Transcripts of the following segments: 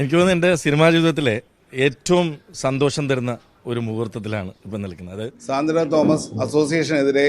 എനിക്ക് തോന്നുന്നു എന്റെ സിനിമാ ജീവിതത്തിലെ ഏറ്റവും സന്തോഷം തരുന്ന ഒരു മുഹൂർത്തത്തിലാണ് ഇപ്പം നിൽക്കുന്നത്. അത് സാന്ദ്ര തോമസ് അസോസിയേഷനെതിരെ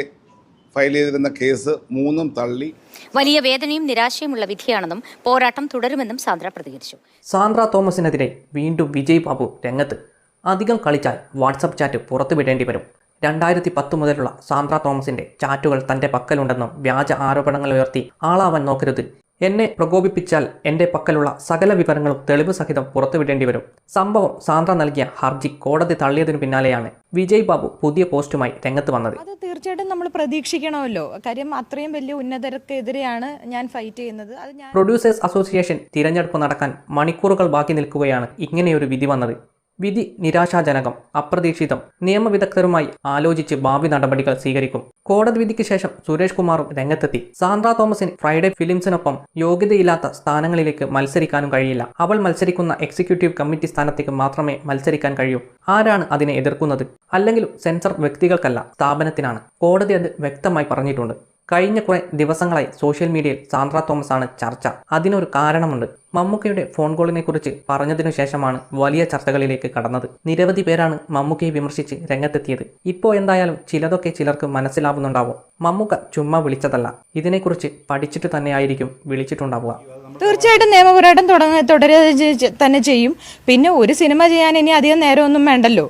ഫയൽ ചെയ്തിരുന്ന കേസ് മൂന്നും തള്ളി. വലിയ വേദനയും നിരാശയുമുള്ള വിധിയാണെന്നും പോരാട്ടം തുടരുമെന്നും സാന്ദ്ര പ്രതികരിച്ചു. സാന്ദ്ര തോമസിനെതിരെ വീണ്ടും വിജയ് ബാബു രംഗത്ത് അധികം കളിച്ചാൽ വാട്സപ്പ് ചാറ്റ് പുറത്തുവിടേണ്ടി വരും. രണ്ടായിരത്തി പത്ത് മുതലുള്ള സാന്ദ്ര തോമസിന്റെ ചാറ്റുകൾ തന്റെ പക്കലുണ്ടെന്നും വ്യാജ ആരോപണങ്ങൾ ഉയർത്തി ആളാവാൻ നോക്കരുത്. എന്നെ പ്രകോപിപ്പിച്ചാൽ എന്റെ പക്കലുള്ള സകല വിവരങ്ങളും തെളിവ് സഹിതം പുറത്തുവിടേണ്ടി വരും. സംഭവം സാന്ദ്ര നൽകിയ ഹർജി കോടതി തള്ളിയതിനു പിന്നാലെയാണ് വിജയ് ബാബു പുതിയ പോസ്റ്റുമായി രംഗത്ത് വന്നത്. അത് തീർച്ചയായിട്ടും നമ്മൾ പ്രതീക്ഷിക്കണമല്ലോ. കാര്യം അത്രയും വലിയ ഉന്നതർക്കെതിരെയാണ് ഞാൻ ഫൈറ്റ് ചെയ്യുന്നത്. അത് പ്രൊഡ്യൂസേഴ്സ് അസോസിയേഷൻ തിരഞ്ഞെടുപ്പ് നടക്കാൻ മണിക്കൂറുകൾ ബാക്കി നിൽക്കുകയാണ് ഇങ്ങനെയൊരു വിധി വന്നത്. വിധി നിരാശാജനകം അപ്രതീക്ഷിതം നിയമവിദഗ്ധരുമായി ആലോചിച്ച് ഭാവി നടപടികൾ സ്വീകരിക്കും. കോടതി വിധിക്ക് ശേഷം സുരേഷ് കുമാറും രംഗത്തെത്തി. സാന്ദ്ര തോമസിന് ഫ്രൈഡേ ഫിലിംസിനൊപ്പം യോഗ്യതയില്ലാത്ത സ്ഥാനങ്ങളിലേക്ക് മത്സരിക്കാനും കഴിയില്ല. അവൾ മത്സരിക്കുന്ന എക്സിക്യൂട്ടീവ് കമ്മിറ്റി സ്ഥാനത്തേക്ക് മാത്രമേ മത്സരിക്കാൻ കഴിയൂ. ആരാണ് അതിനെ എതിർക്കുന്നത്? അല്ലെങ്കിലും സെൻസർ വ്യക്തികൾക്കല്ല സ്ഥാപനത്തിനാണ്. കോടതി അത് വ്യക്തമായി പറഞ്ഞിട്ടുണ്ട്. കഴിഞ്ഞ കുറെ ദിവസങ്ങളായി സോഷ്യൽ മീഡിയയിൽ സാന്ദ്ര തോമസ് ആണ് ചർച്ച. അതിനൊരു കാരണമുണ്ട്. മമ്മൂക്കയുടെ ഫോൺ കോളിനെ കുറിച്ച് പറഞ്ഞതിനു ശേഷമാണ് വലിയ ചർച്ചകളിലേക്ക് കടന്നത്. നിരവധി പേരാണ് മമ്മൂക്കയെ വിമർശിച്ച് രംഗത്തെത്തിയത്. ഇപ്പോൾ എന്തായാലും ചിലതൊക്കെ ചിലർക്ക് മനസ്സിലാവുന്നുണ്ടാവും. മമ്മൂക്ക ചുമ്മാ വിളിച്ചതല്ല. ഇതിനെക്കുറിച്ച് പഠിച്ചിട്ട് തന്നെയായിരിക്കും വിളിച്ചിട്ടുണ്ടാവുക. തീർച്ചയായിട്ടും നിയമപോരാട്ടം തുടങ്ങ തുടരുക തന്നെ ചെയ്യും. പിന്നെ ഒരു സിനിമ ചെയ്യാൻ ഇനി അധികം നേരമൊന്നും വേണ്ടല്ലോ.